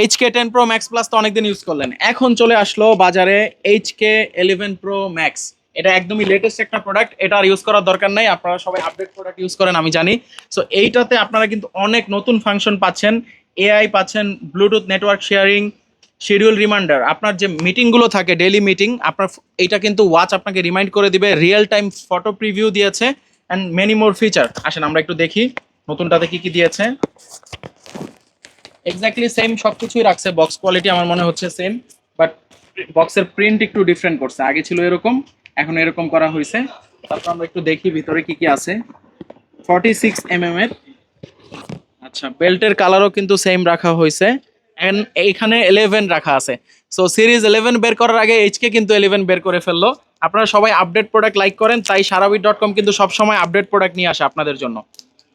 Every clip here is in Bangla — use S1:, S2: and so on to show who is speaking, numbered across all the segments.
S1: H K ten pro max plus তো অনেকদিন ইউজ করলেন। এখন চলে আসলো বাজারে H K eleven pro max এটা একদমই লেটেস্ট একটা প্রোডাক্ট এটা আর ইউজ করার দরকার নাই, আপনারা সবাই আপডেট প্রোডাক্ট ইউজ করেন, আমি জানি। সো এইটাতে আপনারা কিন্তু অনেক নতুন ফাংশন পাচ্ছেন এআই পাচ্ছেন Bluetooth network sharing schedule reminder আপনার যে মিটিংগুলো থাকে ডেলি মিটিং আপনার এইটা কিন্তু ওয়াচ আপনাকে রিমাইন্ড করে দিবে রিয়েল টাইম ফটো প্রিভিউ দিয়েছে অ্যান্ড মেনি মোর ফিচার আসেন, আমরা একটু দেখি, নতুনটাতে কি কি দিয়েছে। এক্স্যাক্টলি সেম সব কিছুই রাখছে বক্স কোয়ালিটি আমার মনে হচ্ছে সেম বাট বক্সের প্রিন্ট একটু ডিফারেন্ট করছে। আগে ছিল এরকম, এখন এরকম করা হয়েছে তারপর আমরা একটু দেখি ভিতরে কি কি আছে। ফর্টি সিক্স এম এম এর। আচ্ছা বেল্টের কালারও কিন্তু সেম রাখা হয়েছে এন্ড এইখানে ইলেভেন রাখা আছে। সো সিরিজ ইলেভেন বের করার আগে এইচকে কিন্তু ইলেভেন বের করে ফেলল। আপনারা সবাই আপডেট প্রোডাক্ট লাইক করেন, তাই সারাবিট ডট কম কিন্তু সবসময় আপডেট প্রোডাক্ট নিয়ে আসে আপনাদের জন্য।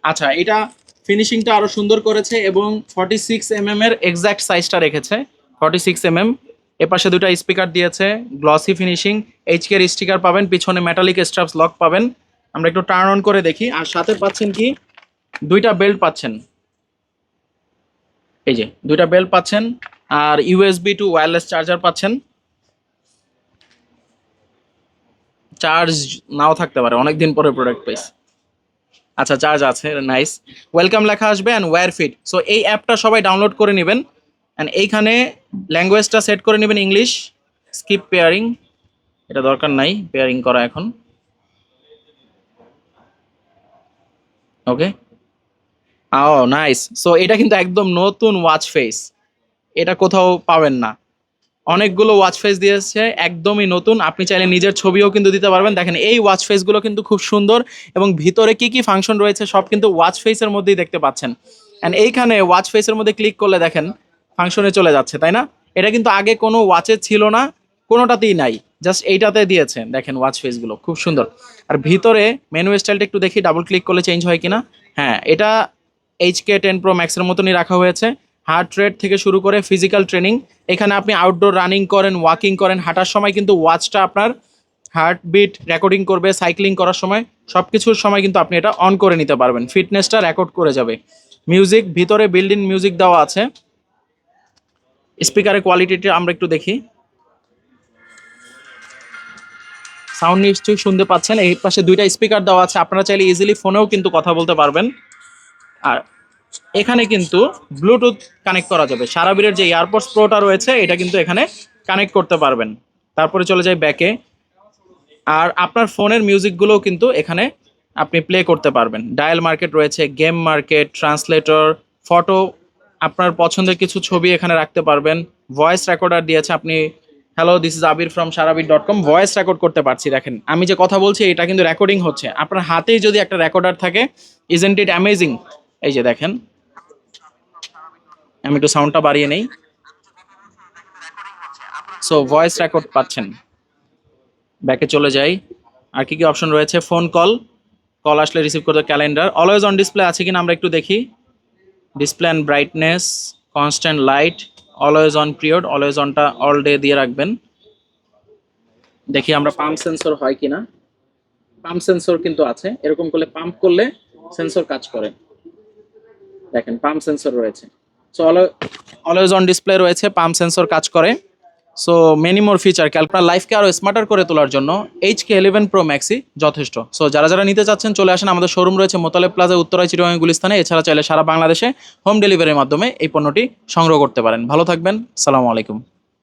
S1: আচ্ছা এটা ফিনিশিংটা আরও সুন্দর করেছে এবং ফর্টি সিক্স এম এর এক্সাক্ট সাইজটা রেখেছে। ফর্টি সিক্স এম এম এপাশে দুটো স্পিকার দিয়েছে গ্লসি ফিনিশিং এইচকে এর স্টিকার পাবেন, পিছনে মেটালিক স্ট্রাপস লক পাবেন। আমরা একটু টার্ন অন করে দেখি, আর সাথে পাচ্ছেন কি? দুইটা বেল্ট পাচ্ছেন। এই যে, দুইটা বেল্ট পাচ্ছেন, আর ইউএসবি টু ওয়্যারলেস চার্জার পাচ্ছেন। চার্জ নাও থাকতে পারে, অনেকদিন পরে প্রোডাক্ট পাইছি। আচ্ছা চার্জ আছে নাইস ওয়েলকাম লেখা আসবে অ্যান্ড ওয়্যার ফিট সো এই অ্যাপটা সবাই ডাউনলোড করে নেবেন অ্যান্ড এইখানে ল্যাঙ্গুয়েজটা সেট করে নেবেন ইংলিশ স্কিপ পেয়ারিং এটা দরকার নাই পেয়ারিং করা এখন। ওকে ও নাইস সো এটা কিন্তু একদম নতুন ওয়াচ ফেস এটা কোথাও পাবেন না। অনেকগুলো ওয়াচ ফেস দিয়েছে একদমই নতুন। আপনি চাইলে নিজের ছবিও কিন্তু দিতে পারবেন। দেখেন, এই ওয়াচ ফেসগুলো কিন্তু খুব সুন্দর এবং ভিতরে কি কি ফাংশন রয়েছে সব কিন্তু ওয়াচ ফেসের মধ্যেই দেখতে পাচ্ছেন। অ্যান্ড এইখানে ওয়াচ ফেসের মধ্যে ক্লিক করলে দেখেন ফাংশনে চলে যাচ্ছে, তাই না? এটা কিন্তু আগে কোনো ওয়াচে ছিল না, কোনোটাতেই নাই। জাস্ট এইটাতে দিয়েছে, দেখেন ওয়াচ ফেসগুলো খুব সুন্দর। আর ভিতরে মেনু স্টাইলটা একটু দেখি ডাবল ক্লিক করলে চেঞ্জ হয় কিনা। হ্যাঁ এটা এইচ কে টেন প্রো ম্যাক্সের মতনই রাখা হয়েছে। হার্ট রেট থেকে শুরু করে ফিজিক্যাল ট্রেনিং। এখানে আপনি আউটডোর রানিং করেন ওয়াকিং করেন, হাঁটার সময় কিন্তু ওয়াচটা আপনার হার্টবিট রেকর্ডিং করবে সাইক্লিং করার সময়। সব কিছুর সময় কিন্তু আপনি এটা অন করে নিতে পারবেন। ফিটনেসটা রেকর্ড করে যাবে। মিউজিক ভিতরে বিল্ডিং মিউজিক দেওয়া আছে। স্পিকারের কোয়ালিটিটা আমরা একটু দেখি। সাউন্ড নিশ্চয়ই শুনতে পাচ্ছেন। এই পাশে দুইটা স্পিকার দেওয়া আছে। আপনারা চাইলে ইজিলি ফোনেও কিন্তু কথা বলতে পারবেন। আর এখানে কিন্তু ব্লুটুথ কানেক্ট করা যাবে। সারাবিরের যে এয়ারপোর্টস প্রোটা রয়েছে, এটা কিন্তু এখানে কানেক্ট করতে পারবেন। তারপরে চলে যায় ব্যাকে আর আপনার ফোনের মিউজিকগুলোও কিন্তু এখানে আপনি প্লে করতে পারবেন। ডায়াল মার্কেট রয়েছে গেম মার্কেট ট্রান্সলেটর ফটো আপনার পছন্দের কিছু ছবি এখানে রাখতে পারবেন। ভয়েস রেকর্ডার দিয়েছে আপনি। Hello this is Abir from Sarabir dot com voice record করতে পারছি, দেখেন। আমি যে কথা বলছি, এটা কিন্তু রেকর্ডিং হচ্ছে। আপনার হাতেই যদি একটা রেকর্ডার থাকে ইজেন্ট ইট অ্যামেজিং এই যে দেখেন, আমি একটু সাউন্ডটা বাড়িয়ে নেই। সো ভয়েস রেকর্ড পাচ্ছেন। ব্যাকে চলে যাই। আর কি কি অপশন রয়েছে? ফোন কল কল আসলে রিসিভ করতে ক্যালেন্ডার অলওয়েজ অন ডিসপ্লে আছে কিনা আমরা একটু দেখি। Display and brightness constant light always on period always অনটা all day দিয়ে রাখবেন। দেখি আমরা পাম্প সেন্সর হয় কিনা। পাম্প সেন্সর কিন্তু আছে। এরকম করলে পাম্প করলে সেন্সর কাজ করে। দেখেন পাম্প সেন্সর রয়েছে। সো অলওয়েজ অন ডিসপ্লে রয়েছে পাম্প সেন্সর কাজ করে। সো মেনি মোর ফিচার আপনার লাইফকে আরও স্মার্টার করে তোলার জন্য এইচ কে ইলেভেন প্রো ম্যাক্সি যথেষ্ট। সো যারা যারা নিতে চাচ্ছেন, চলে আসেন আমাদের শোরুম রয়েছে মোতালেব প্লাজা উত্তরায় চিরং গুলিস্তানে। এছাড়া চাইলে সারা বাংলাদেশে হোম ডেলিভারির মাধ্যমে এই পণ্যটি সংগ্রহ করতে পারেন। ভালো থাকবেন, সালামু আলাইকুম।